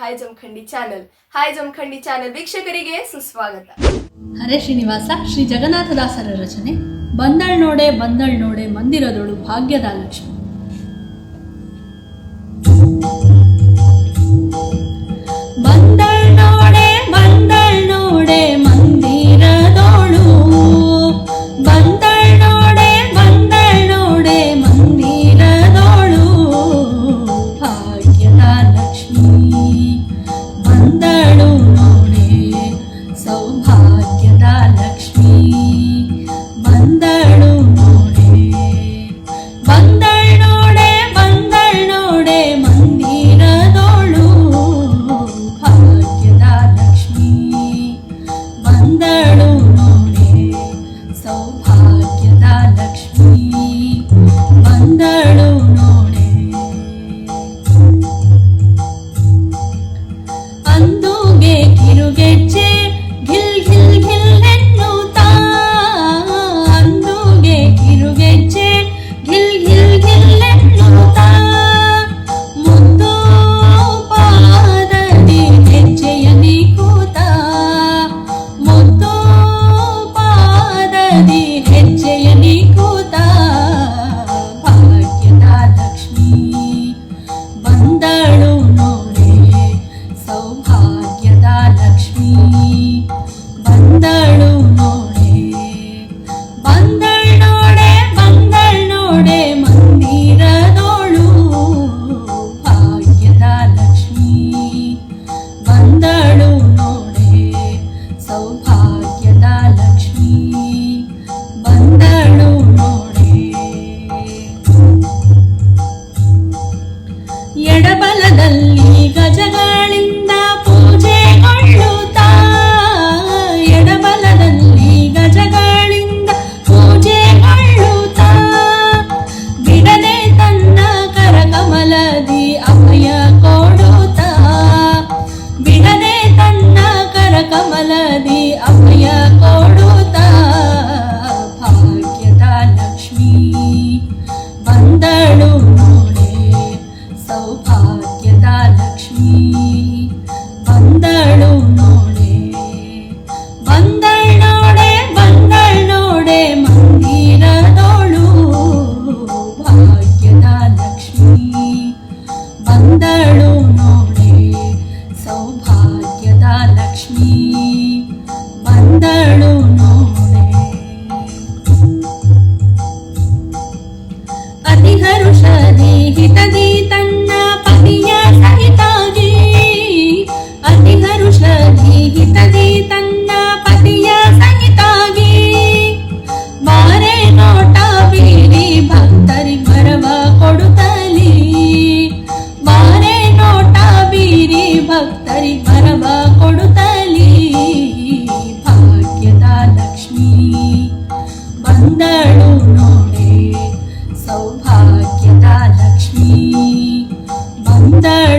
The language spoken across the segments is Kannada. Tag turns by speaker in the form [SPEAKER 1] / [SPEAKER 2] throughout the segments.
[SPEAKER 1] Hi Jamkhandi channel hi Jamkhandi channel ವೀಕ್ಷಕರಿಗೆ ಸುಸ್ವಾಗತ.
[SPEAKER 2] ಹರೇ ಶ್ರೀನಿವಾಸ, ಶ್ರೀ ಜಗನ್ನಾಥದಾಸರ ರಚನೆ. ಬಂದಳ್ ನೋಡೆ ಬಂದಳ್ ನೋಡೆ ಮಂದಿರದೊಳು ಭಾಗ್ಯದ ಲಕ್ಷ್ಮಿ.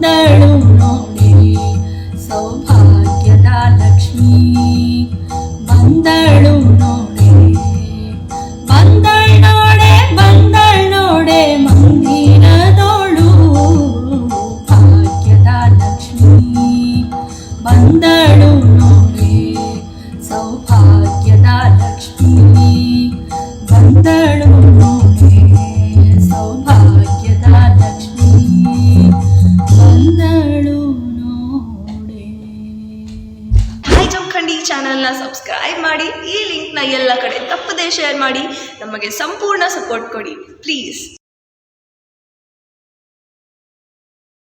[SPEAKER 2] ಬಂದಳು అందడు సౌభాగ్యద లక్ష్మి ಬಂದಳು ನೋಡೆ. ಬಂದಳ್ ನೋಡೆ ಬಂದಳ್ ನೋಡೆ ಮಂದಿರದೋಳು ಭಾಗ್ಯದ ಲಕ್ಷ್ಮಿ ಬಂದಳು
[SPEAKER 3] ಸಬ್ಸ್ಕ್ರೈಬ್ ಮಾಡಿ ಈ ಲಿಂಕ್ನ ಎಲ್ಲ ಕಡೆ ತಪ್ಪದೇ ಶೇರ್ ಮಾಡಿ ನಮಗೆ ಸಂಪೂರ್ಣ ಸಪೋರ್ಟ್ ಕೊಡಿ. ಪ್ಲೀಸ್